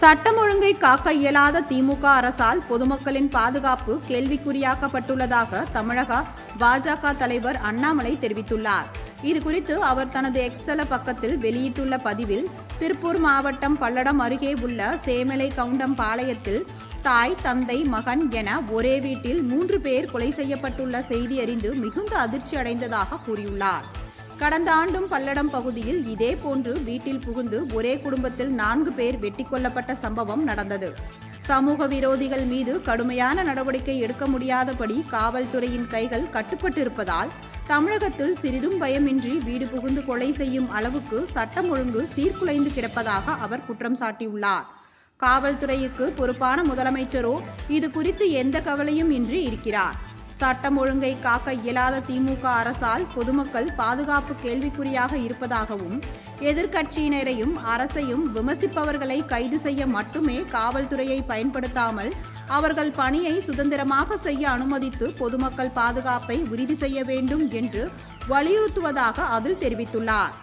சட்டம் ஒழுங்கை காக்க இயலாத திமுக அரசால் பொதுமக்களின் பாதுகாப்பு கேள்விக்குறியாக்கப்பட்டுள்ளதாக தமிழக பாஜக தலைவர் அண்ணாமலை தெரிவித்துள்ளார். இது குறித்து அவர் தனது எக்ஸல பக்கத்தில் வெளியிட்டுள்ள பதிவில் திருப்பூர் மாவட்டம் பல்லடம் அருகே உள்ள சேமலை கவுண்டம் பாளையத்தில் தாய் தந்தை மகன் என ஒரே வீட்டில் மூன்று பேர் கொலை செய்யப்பட்டுள்ள செய்தி அறிந்து மிகுந்த அதிர்ச்சி அடைந்ததாக கூறியுள்ளார். கடந்த ஆண்டும் பல்லடம் பகுதியில் இதே போன்று வீட்டில் புகுந்து ஒரே குடும்பத்தில் நான்கு பேர் வெட்டி கொல்லப்பட்ட சம்பவம் நடந்தது. சமூக விரோதிகள் மீது கடுமையான நடவடிக்கை எடுக்க முடியாதபடி காவல்துறையின் கைகள் கட்டுப்பட்டிருப்பதால் தமிழகத்தில் சிறிதும் பயமின்றி வீடு புகுந்து கொலை செய்யும் அளவுக்கு சட்டம் ஒழுங்கு சீர்குலைந்து கிடப்பதாக அவர் குற்றம் சாட்டியுள்ளார். காவல்துறைக்கு பொறுப்பான முதலமைச்சரோ இது குறித்து எந்த கவலையும் இன்றி இருக்கிறார். சட்டம் ஒழுங்கை காக்க இயலாத திமுக அரசால் பொதுமக்கள் பாதுகாப்பு கேள்விக்குறியாக இருப்பதாகவும் எதிர்க்கட்சியினரையும் அரசையும் விமர்சிப்பவர்களை கைது செய்ய மட்டுமே காவல்துறையை பயன்படுத்தாமல் அவர்கள் பணியை சுதந்திரமாக செய்ய அனுமதித்து பொதுமக்கள் பாதுகாப்பை உறுதி செய்ய வேண்டும் என்று வலியுறுத்துவதாக அதில் தெரிவித்துள்ளார்.